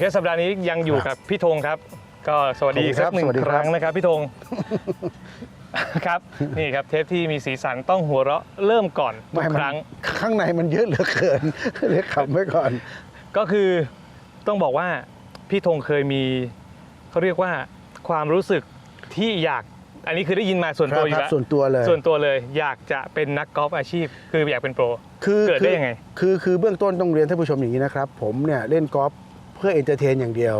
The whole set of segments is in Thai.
เคสสัปดาห์นี้ยังอยู่กับพี่ธงครับ ก็สวัสดีอีกขอบคุณครัสักบหนึ่งสวัสดีคครับ รั้งนะครับพี่ธง ครับ นี่ครับเทปที่มีสีสันต้องหัวเราะเริ่มก่อนทุไม่กมันครั้ง ข้างในมันเยอะเหลือเกินเลยขับไว้ก่อน ก็คือต้องบอกว่าพี่ธงเคยมีเขาเรียกว่าความรู้สึกที่อยาก อันนี้คือได้ยินมาส่วนตัวอยู่คแล้รัวส่วนตัวเลย ส่วนตัวเลย อยากจะเป็นนักกอล์ฟอาชีพ คืออยากเป็นโปร คือเกิดได้คือยังไงคือคือเบื้องต้นต้องเรียนท่านผู้ชมอย่างนี้นะครับ ผมเนี่ยเล่นกอล์ฟเพื่อเอนเตอร์เทนอย่างเดียว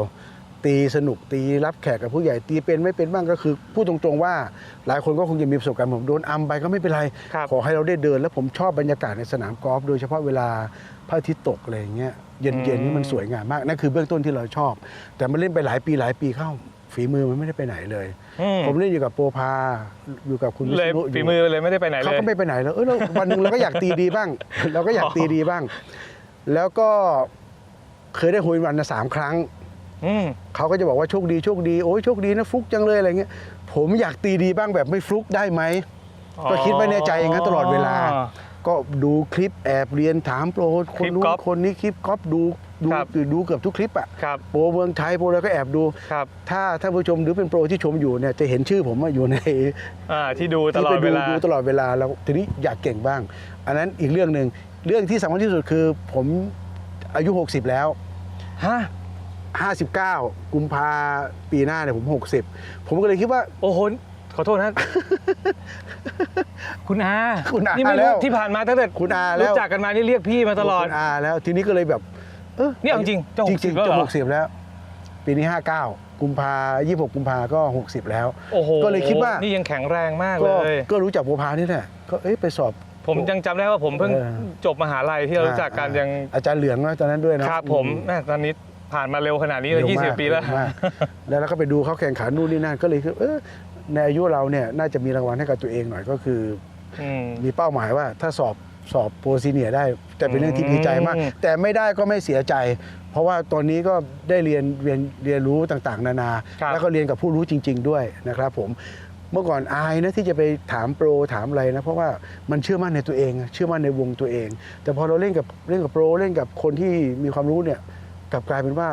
ตีสนุกตีรับแขกกับผู้ใหญ่ตีเป็นไม่เป็นบ้างก็คือพูดตรงๆว่า หลายคนก็คงจะมีประสบการณ์ผมโดนอัมไปก็ไม่เป็นไร ครับ ขอให้เราได้เดิน แล้วผมชอบบรรยากาศในสนามกอล์ฟโดยเฉพาะเวลาพระอาทิตย์ตกอะไรอย่างเงี้ยเย็นๆนี่มันสวยงามมากนั่นคือเบื้องต้นที่เราชอบ แต่มันเล่นไปหลายปีหลายปีเข้าฝีมือมันไม่ได้ไปไหนเลย อืมผมเล่นอยู่กับโปรพาอยู่กับคุณวิเลยษณุอยู่ฝีมือเลยไม่ได้ไปไหนเลเขาย ก็ไม่ไปไหนแล้วเออเราวันหนึ่งเราก็อยากตีดีบ้าง เราก็อยากตีดีบ้าง แล้วก็ เคยได้หุยวันนะสามครั้งอืมเขาก็จะบอกว่าโชคดีโชคดีโอ้ยโชคดีนะฟลุกจังเลยอะไรเงี้ยผมอยากตีดีบ้างแบบไม่ฟลุกได้ไหมก็คิดไว้ในใจอย่างนั้นตลอดเวลา ก็ดูคลิปแอบเรียนถามโปรคคลินปนู้ก๊อนฟคนนี้คลิปก๊อฟดูดูครับดูเกือบทุกคลิปอะครับโปรเมืองไทยโปรอะไรก็แอบดูครับถ้าท่านผู้ชมหรือเป็นโปรที่ชมอยู่เนี่ยจะเห็นชื่อผมว่าอยู่ในอ่าที่ดูตที่ลอไปดเวดูลาดูตลอดเวลาแล้วทีนี้อยากเก่งบ้าง อันนั้นอีกเรื่องหนึ่งเรื่องที่สำคัญที่สุดคือผม อายุ 60 แล้ว ฮะ 59 กุมภาปีหน้าเนี่ยผม 60 ผมก็เลยคิดว่า โอ้โหขอโทษนะ คุณอาคุณอานี่ไม่แล้รู้วที่ผ่านมาตั้งแต่คุณอาแล้ว รู้จักกันมานี่เรียกพี่มาตลอด คุณอาแล้วทีนี้ก็เลยแบบเออนี่เอาจริงจะจ60ริงแล้วๆเหรจะอหกสิบแล้ว ปีนี้ 59 กุมภา26 กุมภาก็ 60 แล้ว โอ้โหก็เลยคิดว่า นี่ยังแข็งแรงมากเลก็ย ก็รู้จักโปรพานี่แหละก็เอ๊ะไปสอบ ผมยังจำได้ว่าผมเพิ่งเออ จบมหาลัยที่เรารู้จักกันยังอาจารย์เหลืองนะตอนนั้นด้วยนะครับผมอืแม่ตอนนี้ผ่านมาเร็วขนาดนี้เลยเร็วยี่สิบมากปีแล้ว เร็มากแล้วเราก็ไปดูเขาแข่งขันนู่นนี่นั่นก็เลยคือเออในอายุเราเนี่ยน่าจะมีรางวัลให้กับตัวเองหน่อยก็คือ อืม มีเป้าหมายว่าถ้าสอบสอบโปรซีเนียร์ได้จะเป็นเรื่องที่ดีใจมาก อืม แต่ไม่ได้ก็ไม่เสียใจ เพราะว่าตอนนี้ก็ได้เรียนเรียนเรียนรู้ต่างๆ นานาครับแล้วก็เรียนกับผู้รู้จริง ๆ ด้วยนะครับผม เมื่อก่อนอายนะที่จะไปถามโปรถามอะไรนะเพราะว่ามันเชื่อมั่นในตัวเอง เชื่อมั่นในวงตัวเอง แต่พอเราเล่นกับเล่นกับโปรเล่นกับคนที่มีความรู้เนี่ยกลับกลายเป็นว่า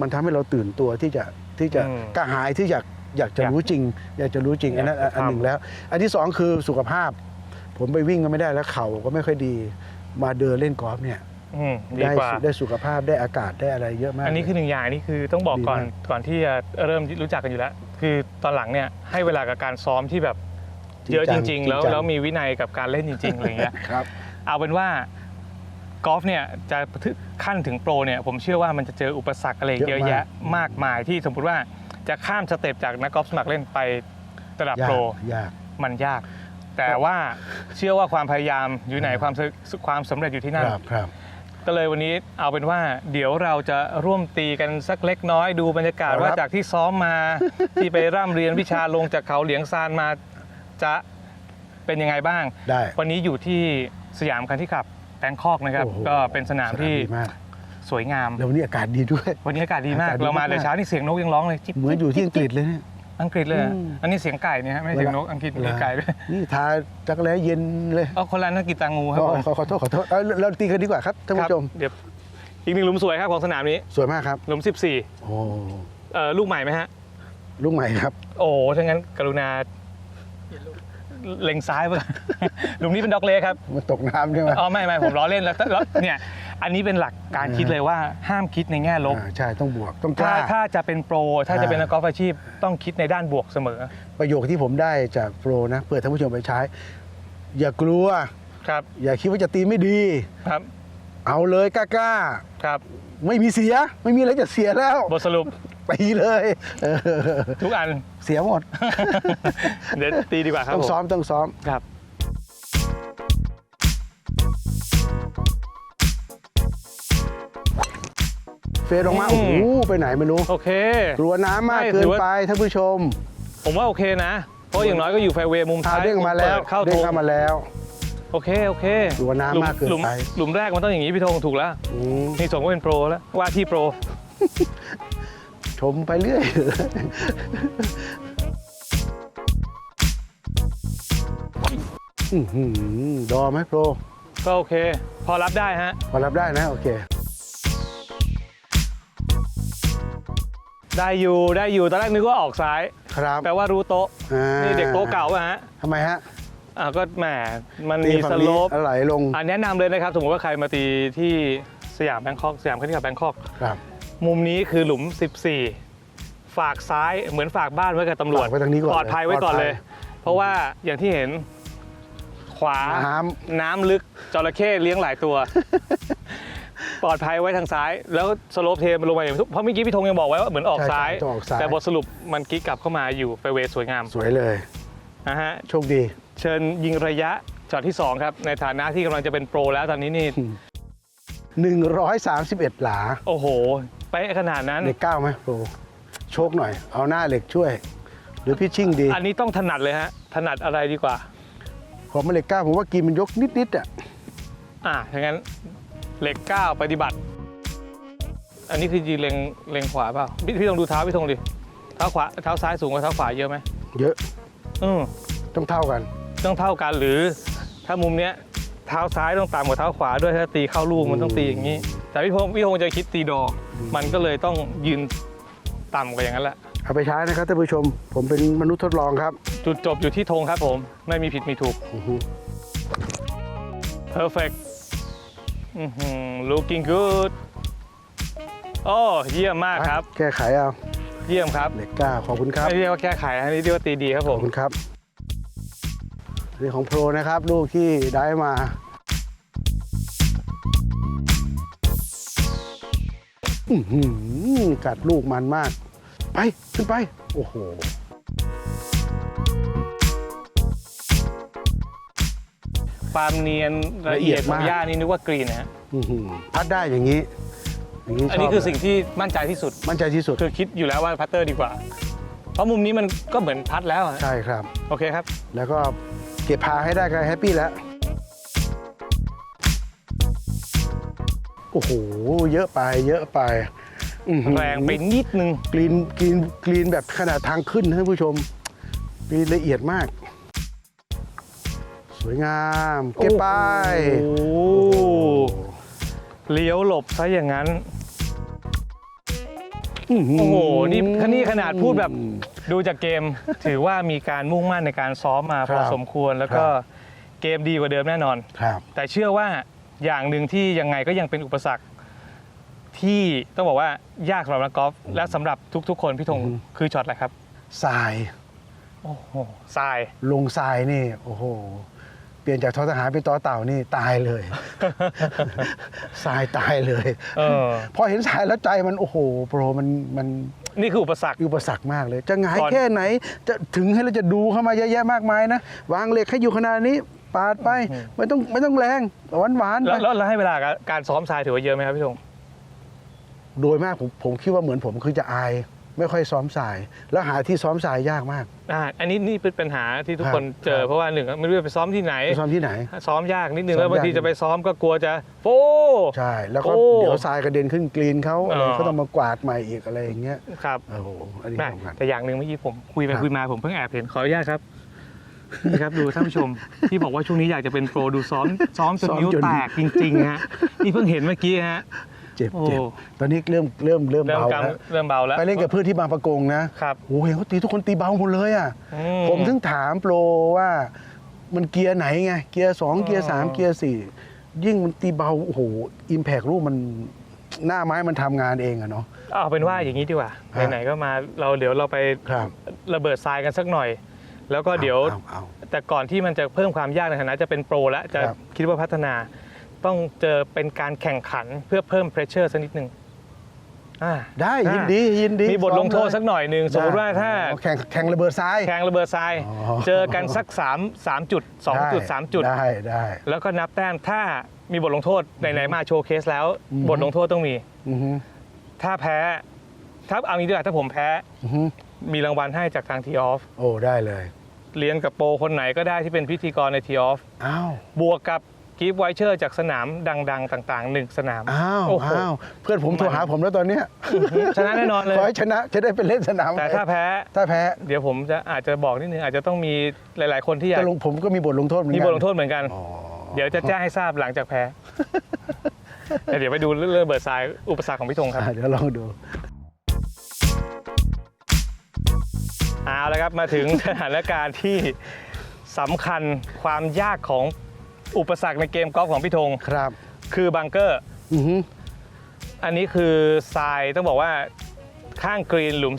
มันทำให้เราตื่นตัวที่จะที่จะอืมกระหายที่อยากอยากจะอยากรู้จริง อยากจะรู้จริงอันนั้นอยากจะอันหนึ่งทำแล้ว อันที่สองคือสุขภาพ ผมไปวิ่งก็ไม่ได้แล้วเข่าก็ไม่ค่อยดีมาเดินเล่นกอล์ฟเนี่ยอืมดีได้กว่าสุได้สุขภาพได้อากาศได้อะไรเยอะมาก อันนี้คือหนึ่งอย่างนี่คือต้องบอกก่อนดีมากก่อนที่จะเริ่มรู้จักกันอยู่แล้ว คือตอนหลังเนี่ยให้เวลากับการซ้อมที่แบบเยอะจริง ๆ แล้วจัแล้วมีวินัยกับการเล่นจริงๆอะไรเงี้ยครับเอาเป็นว่ากอล์ฟเนี่ยจะขั้นถึงโปรเนี่ยผมเชื่อว่ามันจะเจออุปสรรคอะไรเยอะแยะมากมายที่สมมติว่าจะข้ามสเต็ปจากนักกอล์ฟสมัครเล่นไประดับยาโปรกยากมันยาก แต่ว่าเชื่อว่าความพยายามอยู่ไหนความสความสำเร็จอยู่ที่นั่นครับครับ ก็เลยวันนี้เอาเป็นว่าเดี๋ยวเราจะร่วมตีกันสักเล็กน้อยดูบรรยากาศครับว่าจากที่ซ้อมมา ที่ไปร่ำเรียนวิชาลงจากเขาเหลียงซานมาจะเป็นยังไงบ้าง ได้วันนี้อยู่ที่สยามคันที่ขับแบงคอกนะครับ โอ้โหก็เป็นสนามที่ดีมาก สวยงาม แล้ววันนี้อากาศดีด้วย วันนี้อากาศดีมาก อากาศดีเรามาแต่มาก เช้านี่เสียงนกยังร้องเลยจิ๊บเหมือนอยู่ที่อังกฤษเลยเนี่ย อังกฤษเลยอะอืมอันนี้เสียงไก่เนี่ยฮะไม่ใช่เสียงนกอังกฤษเสียงไก่ด้วยนี่ทาจักรแล้เย็นเลยเอาคนละนักกีตางูครับขอผมขอขอโทษขอโทษเอาเราตีกันดีกว่าครับท่านครับผู้ชมเดี๋ยวอีกหนึ่งหลุมสวยครับของสนามนี้สวยมากครับหลุม 14โอ้เอ่อลูกใหม่ไหมฮะลูกใหม่ครับ โอ้โหถ้างั้นกรุณาเล็งซ้ายไปก่อนหลุมนี้เป็นด็อกเล็กครับมันตกน้ำใช่ไหมอ๋อไม่ไม่ผมล้อเล่นแล้วแล้วเนี่ย อันนี้เป็นหลักการคิดเลยว่าห้ามคิดในแง่ลบอ่าใช่ต้องบวกต้องกถ้าล้า ถ้าจะเป็นโปร ถ้าจะเป็นนักกอล์ฟอาชีพต้องคิดในด้านบวกเสมอประโยคที่ผมได้จากโปรนะ เปิดท่านผู้ชมไปใช้ อย่ากลัว ครับอย่าคิดว่าจะตีไม่ดี ครับเอาเลยกล้าครับๆ ไม่มีเสีย ไม่มีอะไรจะเสียแล้วบทสรุปตีเลยเออทุกอัน เสียหมด เดี๋ยวตีดีกว่าครับต้องผมซ้อมต้องซ้อม ครับ ฟดออกมาอืโอ้มโห ไปไหนไม่รู้โอเค กลัวน้ำมากไม่เกิถืนอว่าไปท่านผู้ชมผมว่าโอเคนะ เพราะอย่างน้อยก็อยู่แฟร์เวย์มุมอ่าท้ายเด้งมาแล้วเปิดเข้าเด้โถงงเข้ามาแล้ว โอเคโอเคกลัวน้ำหลุมากเกินหลุมไป หลุมแรกมันต้องอย่างนี้พี่ธงถูกแล้ว อืมนี่สมก็เป็นโปรแล้วว่าที่โปร ชมไปเรื่อย อื้อหือดอไหมโปรก็โอเค พอรับได้ฮะ พอรับได้นะ โอเค ได้อยู่ได้อยู่ตอนแรกนึกว่าออกซ้าย ครับแปลว่ารู้โต๊ะอ่านี่เด็กโต๊ะเก่าป่ะฮะทำไมฮะอ่าก็แหมมันตีมีฝั่สงนี้โลปไหลลงอันแนะนำเลยนะครับ สมมติว่าใครมาตีที่สยามแบงคอกสยามคณิตาแบงคอก ครับมุมนี้คือหลุม 14 ฝากซ้ายเหมือนฝากบ้านไว้กับตำรวจฝากไว้ทางนี้ก่อนปลอดภัยไว้ก่อนปลอดภัยเลย เพราะว่าอย่างที่เห็นขวาน้น้ำลึกจระเข้เลี้ยงหลายตัว ปลอดภัยไว้ทางซ้าย แล้วสโลปเทมันลงมาอย่างเพราะเมื่อกี้พี่ธงยังบอกไว้ว่าเหมือนออกใช่ซ้าย ต้องออกซ้าย แต่บทสรุปมันกิ๊กกลับเข้ามาอยู่ไปเวย์สวยงามสวยเลย นะฮะ โชคดี เชิญยิงระยะช็อตที่ 2 ครับ ในฐานะที่กำลังจะเป็นโปรแล้วตอนนี้นี่ 131 หลาโอ้โห ไปะขนาดนั้น เหล็กเก้าไหมโปรโชคหน่อย เอาหน้าเหล็กช่วย หรือพี่ชิ่งดีอันนี้ต้องถนัดเลยฮะ ถนัดอะไรดีกว่า ผมมาเหล็กเก้าผมว่ากินมันยกนิดๆอะอะถ้างั้น เหล็กเก้าปฏิบัติ อันนี้คือยีเล็งเล็งขวาเปล่าพี่พี่ต้องดูเท้าพี่ธงดิเท้าขวาเท้าซ้ายสูงกว่าเท้าขวาเยอะไหมเยอะอืมต้องเท่ากัน ต้องเท่ากันหรือ ถ้ามุมเนี้ยเท้าซ้ายต้องต่ำกว่าเท้าขวาด้วยถ้าตีเข้าลูกมันต้องตีอย่างนี้ แต่พี่พงศ์พี่พงศ์จะคิดตีดอกมันก็เลยต้องยืนต่ำกว่าอย่างนั้นแหละเอาไปใช้นะครับท่านผู้ชม ผมเป็นมนุษย์ทดลองครับจุดจบอยู่ที่ธงครับผมไม่มีผิดมีถูกอื้อหือ perfect อื้อหือ looking good โอ้เยี่ยมมากครับ แก้ไขเอา เยี่ยมครับ เหล็กเก้า ขอบคุณครับ ไม่เรียกว่าแก้ไขอันนี้เรียกว่าตีดีครับขผอบมคุณครับนี่ของโปรนะครับ ลูกที่ได้มา อื้อหือกัดลูกมันมาก ไป ขึ้นไป โอ้โห ความเนียนละเอียดละเอียดขอมางกหญ้านี่นึกว่ากรีนนะฮะอื้อหือพัดได้อย่างนี้อย่างนี้อันนี้ชบคือสิ่งที่มั่นใจที่สุด มั่นใจที่สุดคือคิดอยู่แล้วว่าพัตเตอร์ดีกว่า เพราะมุมนี้มันก็เหมือนพัดแล้วอะใช่ครับ โอเคครับ แล้วก็เก็บพาให้ได้ก็แฮปปี้แล้ว โอ้โห เยอะไป เยอะไปอื้อหือแรงไปนิดนึง กรีนกรีนกรีนแบบขนาดทางขึ้นนะท่านผู้ชมกรีนละเอียดมาก สวยงาม เก็บไปโอ้โหเลี้ยวหลบซะอย่างนั้นอื้อหืโอ้โห นี่นี่ขนาดพูดแบบดูจากเกม ถือว่ามีการมุ่งมั่นในการซ้อมมาพอสมควรแล้วก็เกมดีกว่าเดิมแน่นอน ครับ แต่เชื่อว่าอย่างหนึ่งที่ยังไงก็ยังเป็นอุปสรรค ที่ต้องบอกว่ายากสำหรับนักกอล์ฟและสำหรับทุก ๆ คนพี่ธงคือช็อตอะไรครับทราย โอ้โหทราย ลงทรายนี่ โอ้โห เปลี่ยนจากทอทหารเป็นต่อเต่านี่ตายเลย ทรายตายเลยเออ พอเห็นทรายแล้วใจมันโอ้โหโปรมันมันนี่คืออุปสรรค อุปสรรคมากเลย จะหงายก่อน แค่ไหน จะถึงให้เราจะดูเข้ามาเยอะแยะมากมายนะวางเหล็กให้อยู่ขนาดนี้ปาดไปไม่ต้องไม่ต้องแรงหวานหวานๆแล้ไปวแล้วแล้วให้เวลากับการซ้อมทรายถือว่าเยอะไหมครับพี่ธง โดยมากผมผมคิดว่าเหมือนผมคือจะอาย ไม่ค่อยซ้อมสาย แล้วหาที่ซ้อมสายยากมาก อ่าอันนี้นี่เป็นปัญหาที่ทุกครับคนเจอครับเพราะว่าหนึ่งไม่รู้จะไปซ้อมที่ไหนจะซ้อมที่ไหน ซ้อมยากนิดนึงซ้อมแล้วบางทียาก จะไปซ้อมก็กลัวจะโฟ ใช่ แล้วก็โอ้เดี๋ยวทรายกระเด็นขึ้นกรีนเขาอะไรอ๋อเขาต้องมากวาดใหม่อีกอะไรอย่างเงี้ยครับโอ้โหอันนี้แม่สำคัญ แต่อย่างหนึ่งเมื่อกี้ผมคุยไปครับ คุยมาผมเพิ่งแอบเห็นขออนุญาตครับนี่ครับดูท่านผู้ชม ที่บอกว่าช่วงนี้อยากจะเป็นโปรดูซ้อมซ้อมจนนิ้วแตกจริงๆฮะนี่เพิ่งเห็นเมื่อกี้ฮะ เจ็บโอ้เจ็บตอนนี้เริ่มเริ่มเริ่มเริ่มเบากำแล้วเริ่มเบาแล้ว ไปเล่นกับเพื่อนที่บางประกงนะครับโอ้โหเห็นเขาตีทุกคนตีเบาหมดเลยอะอืผมถึงถามโปรว่ามันเกียร์ไหนไงเกียร์สองเกียร์สามเกียร์สี่ยิ่งมันตีเบาโอ้โหอิมแพกรูปมันหน้าไม้มันทำงานเองอะเนาะ เอาเป็นว่าอย่างนี้ดีกว่าฮะ ไหนๆก็มาเราเดี๋ยวเราไปครับระเบิดทรายกันสักหน่อย แล้วก็เดี๋ยว อาเอา แต่ก่อนที่มันจะเพิ่มความยากในฐานะจะเป็นโปรแล้วจะครับคิดว่าพัฒนา ต้องเจอเป็นการแข่งขันเพื่อเพิ่มเพรสเชอร์สักนิดหนึ่งอ่า ได้อ่ายินดียินดีมีบทลงโทษซ้อสักหน่อยหนึ่งสมมติว่าถ้าอ๋อแข่งแข่งระเบิดทราย แข่งระเบิดทราย อ๋อ เจอกันสัก3 3จุด2จุดไ3จุด ได้ได้ แล้วก็นับแต้มถ้ามีบทลงโทษไหนๆมาโชว์เคสแล้ว อือฮึบทลงโทษต้องมี อือฮึถ้าแพ้ถ้าเอางี้ดีกว่าถ้าผมแพ้อือฮึมีรางวัลให้จากทางทีออฟโอ้ได้เลยเรียนกับโปรคนไหนก็ได้ที่เป็นพิธีกรในทีออฟอ้าวบวกกับ กิฟต์ไวเชอร์จากสนามดัง ๆ ต่างๆหนึ่งสนาม อ้าวโอ้โห อ้าวเพื่อนผมโทรหาผมแล้วตอนเนี้ยชนะแน่นอนเลย ขอให้ชนะจะได้ไปเล่นสนามแต่ถ้าแพ้ ถ้าแพ้เดี๋ยวผมจะอาจจะบอกนิดนึงอาจจะต้องมีหลายๆคนที่อยากจะลงผมก็มีบทลงโทษเหมือนมีกันบทลงโทษเหมือนกันอ๋อเดี๋ยวจะแจ้งให้ทราบหลังจากแพ้ แต่เดี๋ยวไปดูเรื่องเบิร์ดทรายอุปสรรคของพี่ธงครับอะเดี๋ยวลองดู เอาแล้วครับมาถึง สถานการณ์ที่สำคัญความยากของ อุปสรรคในเกมกอล์ฟของพี่ธงครับ คือบังเกอร์ อือฮึอันนี้คือทรายต้องบอกว่าข้างกรีนหลุม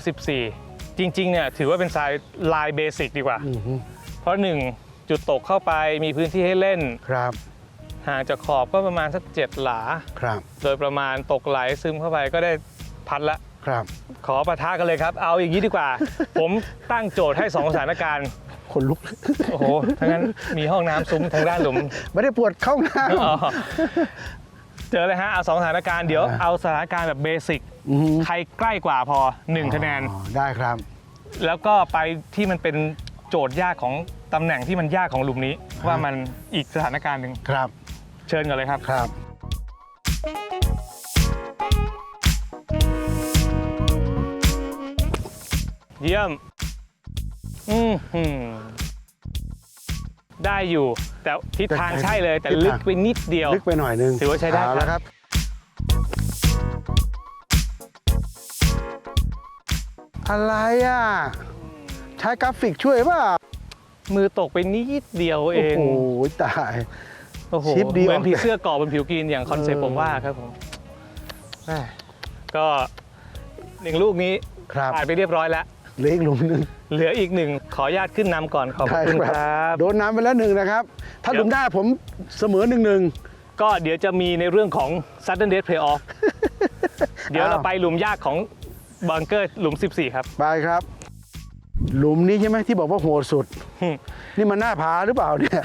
14 จริงๆเนี่ยถือว่าเป็นทรายลายเบสิกดีกว่า อือฮึเพราะ1จุดตกเข้าไปมีพื้นที่ให้เล่น ครับห่างจากขอบก็ประมาณสัก7หลา ครับโดยประมาณตกไหลซึมเข้าไปก็ได้พัดละ ครับ ขอประทะกันเลยครับ เอาอย่างนี้ดีกว่า ผมตั้งโจทย์ให้2สถานการณ์ คนลุก โอ้โหทั้างนั้นมีห้องน้ำซุ้มทางด้านหลุม ไม่ได้ปวดเข้าน้อ๋อเจอเลยฮะ เอาสองสถานการณ์เดี๋ยวอ่าเอาสถานการณ์แบบเบสิกำอือฮึใครใกล้กว่าพอ 1 คะแนน อ๋อได้ครับแล้วก็ไปที่มันเป็นโจทย์ยากของตำแหน่งที่มันยากของหลุมนี้ ว่ามันอีกสถานการณ์หนึ่งครับเชิญกันเลยครับ ครับ เยี่ยม อืมหืม ได้อยู่ แต่ทิศทางใช่เลยแต่ทิศทางลึกไปนิดเดียว ลึกไปหน่อยนึงถือว่าใช้ได้เแล้วครับอะไรอะ ใช้กราฟิกช่วยเปล่ามือตกไปนิดเดียวเอโอ้งโหตายโอ้โหชิปเดียวเหมือนผีเสื้อเกาะบนผิวกรีนอย่างคอนเซ็ปต์เออผมว่าครับผมแม่ก็หนึ่งลูกนี้ครับผ่านไปเรียบร้อยแล้ว เหลืออีกหลุมหนึ่งเหลืออีกหนึ่งขออนุญาตขึ้นนำก่อนขอบได้คุณคครัรับ โดนน้ำไปแล้วหนึ่งนะครับ ถ้าเดี๋หยวลุมได้ผมเสมอหนึ่งหนึ่ง ก็เดี๋ยวจะมีในเรื่องของ sudden death playoff เดี๋ยวเราไปหลุมยากของบังเกอร์หลุม 14 ครับ ไปครับ หลุมนี้ใช่ไหมที่บอกว่าโหดสุด อืม นี่มันหน้าผาหรือเปล่าเนี่ย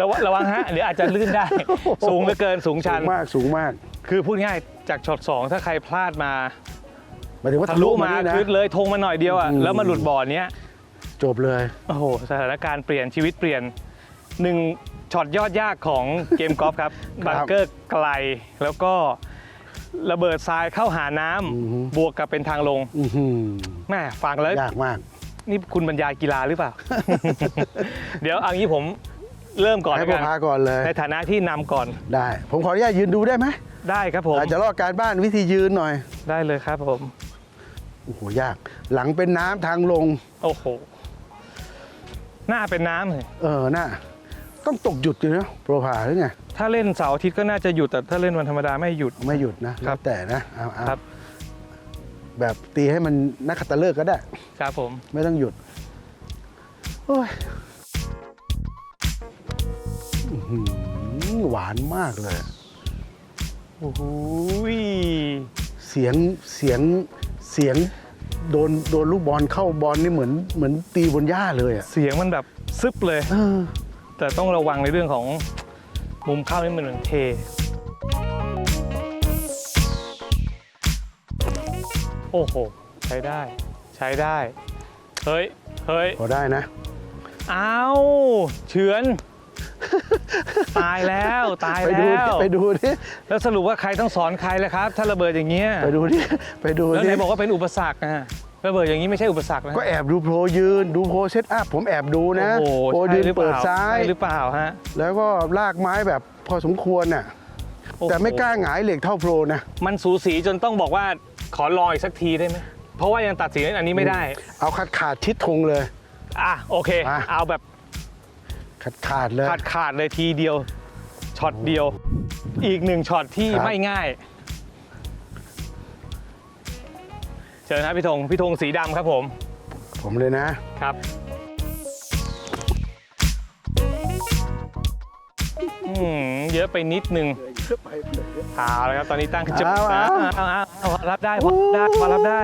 ระวังระวังฮะเดี๋ยวอาจจะลื่นได้ สูงเหลือเกินสูงสูชันงมากสูงมาก คือพูดง่ายจากช็อต2ถ้าใครพลาดมาหมายถึงว่าทะทะลุลุมามานี่นะคือเลยธงมาหน่อยเดียวอะอืมแล้วมาหลุดบ่อเนี้ยจบเลยโอ้โหสถานการณ์เปลี่ยนชีวิตเปลี่ยนหนึ่งช็อตยอดยากของเกมกอล์ฟครับบังเกอร์ไกลแล้วก็ระเบิดทรายเข้าหาน้ำอือฮึบวกกับเป็นทางลงอื้อหือแม่ฟังแล้วยากมาก นี่คุณบรรยายกีฬาหรือเปล่า เดี๋ยวเอางี้ผมเริ่มก่อนให้แล้วพ่กัอนพาก่อนเลย ในฐานะที่นำก่อนได้ ผมขออนุญาตยืนดูได้ไหมได้ครับผมอาจจะลอกการบ้านวิธียืนหน่อย ได้เลยครับผม โอ้โหยาก หลังเป็นน้ำทางลง โอ้โห หน้าเป็นน้ำเลยเออน่าต้องตกหยุดอยู่นะโปรพาหรือไงถ้าเล่นเสาร์อาทิตย์ก็น่าจะหยุดแต่ถ้าเล่นวันธรรมดาไม่หยุด ไม่หยุดนะครัแล้บวแต่นะเอาเอาครับ แบบตีให้มันนักขัตฤกษ์ก็ได้ ครับผม ไม่ต้องหยุดโอ้ยอื้อหือหวานมากเลย โอ้โหยเสียงเสียง เสียงโดนโดนลูกบอลเข้าบอลนี่เหมือนเหมือนตีบนหญ้าเลยอะเสียงมันแบบซึบเลย เออแต่ต้องระวังในเรื่องของมุมเข้านี่มันเหมือนเท โอ้โห ใช้ได้ ใช้ได้ เฮ้ย เฮ้ย พอได้นะ อ้าว เฉือน ตายแล้วตายไปดูแล้วไปดูดิแล้วสรุปว่าใครต้องสอนใครล่ะครับ ถ้าระเบิดอย่างเงี้ยไปดูดิไปดูแล้วดิไหนบอกว่าเป็นอุปสรรคอะระเบิดอย่างนี้ไม่ใช่อุปสรรคนะก็แอบดูโปรยืนดูโปรเซตอัพผมแอบดูนะโอ้โหโปรใช่ยืนหรือเปเปิดล่าซ้าย ใช่หรือเปล่าฮะ แล้วก็ลากไม้แบบพอสมควรน่ะโอ้โห แต่ไม่กล้าหงายเหล็กเท่าโปรนะมันสูสีจนต้องบอกว่าขอลองอีกสักทีได้ไหมเพราะว่ายังตัดสินอันนี้ไม่ได้เอาขาดขาดชิดธงเลย อะโอเค มา เอาแบบ ขาดขาดเลยขาดขาดเลยทีเดียวช็อตเดียว อีกหนึ่งช็อตที่ครับไม่ง่าย เชิญครับพี่ธงพี่ธงสีดำครับผม ผมเลยนะครับอืมเยอะไปนิดนึงเอาแล้วครับตอนนี้ตั้งจุดเอานะเอาเอาเอาเอารับได้พอรับได้พอรับได้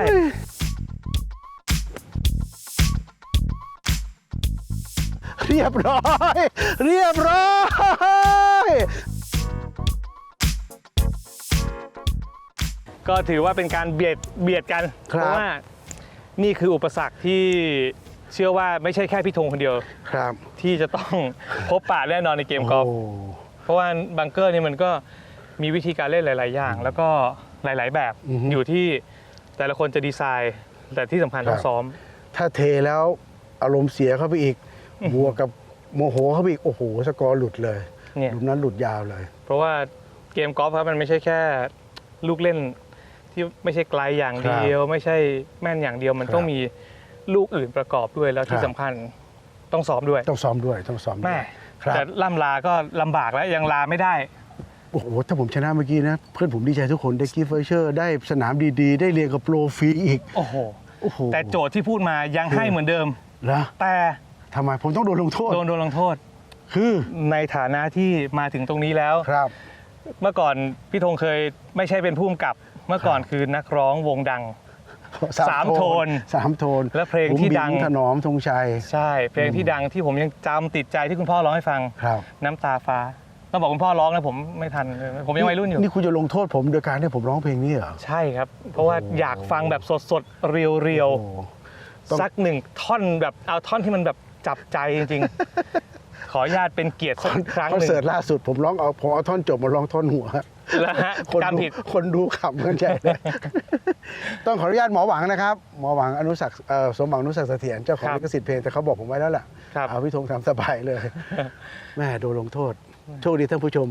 เรียบร้อย เรียบร้อยก็ถือว่าเป็นการเบียดเบียดกันครับเพราะว่านี่คืออุปสรรคที่เชื่อว่าไม่ใช่แค่พี่ธงคนเดียวครับ ที่จะต้องพบปะแน่นอนในเกมกอล์ฟโเพราะว่าบังเกอร์นี่มันก็มีวิธีการเล่นหลาย ๆ อย่าง แล้วก็หลาย ๆ แบบอือฮึอยู่ที่แต่ละคนจะดีไซน์ แต่ที่สำคัญต้องครับซ้อม ถ้าเทแล้วอารมณ์เสียเข้าไปอีก บวกกับโมโหเข้าไปอีกโอ้โหสกอร์หลุดเลยเนี่ย หลุมนั้นหลุดยาวเลย เพราะว่าเกมกอล์ฟครับมันไม่ใช่แค่ลูกเล่นที่ไม่ใช่ไกลอย่างเดียว ไม่ใช่แม่นอย่างเดียว มันครับต้องมีลูกอื่นประกอบด้วยแล้วที่ครับ สำคัญต้องซ้อมด้วยต้องซ้อมด้วยต้องซ้อมด้แม่วยครับแต่ล่ำลาก็ลำบากแล้วยังลาไม่ได้ โอ้โหถ้าผมชนะเมื่อกี้นะ เพื่อนผมดีใจทุกคนได้กิฟต์ไฟเชอร์ ได้สนามดีๆ ได้เรียนกับโปรฟรีอีกโอ้โห โอ้โหแต่โจทย์ที่พูดมายังให้เหมือนเดิมแล้วแต่ ทำไมผมต้องโดนลงโทษ โดนโดนลงโทษ คือในฐานะที่มาถึงตรงนี้แล้ว ครับ เมื่อก่อนพี่ธงเคยไม่ใช่เป็นผู้กำกับ เมื่อก่อนคือนักร้องวงดัง สามโทนสามโทนและเพลงที่ดัง บุ๋มบิ๋มถนอมธงชัย ใช่ เพลงที่ดังที่ผมยังจำติดใจที่คุณพ่อร้องให้ฟัง ครับ น้ำตาฟ้าต้องบอกคุณพ่อร้องนะผมไม่ทันเลยผมยังวัยรุ่นอยู่ นี่คุณจะลงโทษผมโดยการให้ผมร้องเพลงนี้เหรอ ใช่ครับ เพราะว่าโอ้อยากฟังแบบสดๆ เรียวโอ้ต้อง ๆ สักหนึ่งท่อนแบบเอาท่อนที่มันแบบ จับใจจริงๆ ขออนุญาตเป็นเกียรติสักครั้งคอนหนึ่งเสิร์ตล่าสุดผมร้องเอาผมเอาท่อนจบมาร้องท่อนหัวแล้วฮะคนจำดูผิด คนดูขำกันใหญ่เลย ต้องขออนุญาตหมอหวังนะครับ หมอหวังอนุสักดิ์เอ่อสมหวังอนุสักดิ์เสถียรเจ้าของครับลิขสิทธิ์เพลงแต่เขาบอกผมไว้แล้วล่ะครับ เอาพี่ธงทำสบายเลย แม่โดนลงโทษโชคดีท่านผู้ชม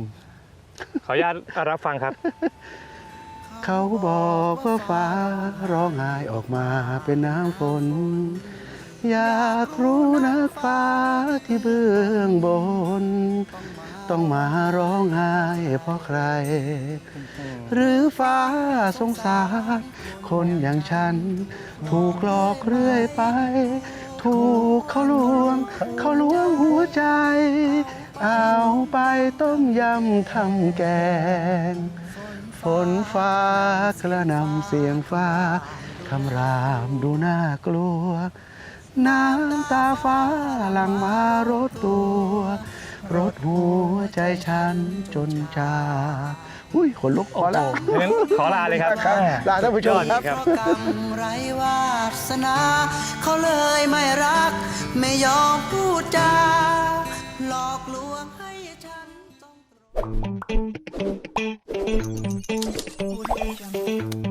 ขออนุญาตรับฟังครับ เขาบอกว่าฟ้าร้องไห้ออกมาเป็นน้ำฝน อยากรู้นักฟ้าที่เบื้องบน ต้องมาร้องไห้เพราะใคร หรือฟ้าสงสาร คนอย่างฉัน ถูกหลอกเรื่อยไป ถูกเขาลวง เขาลวงหัวใจ เอาไปต้มยำทำแกง ฝนฟ้ากระหนำเสียงฟ้าคำรามดูน่ากลัว น้ำตาฟ้าหลังมารถตัว รถหัวใจฉันจนชาอุ้ยขนลุกพอแล้วโอ้โหงั้นขอลาเลยครับครับลาท่านผู้ชมครับยอดครับเพราะกรรมไรวาสนาเขาเลยไม่รัก ไม่ยอมพูดจาหลอกลวงให้ฉันต้องตรง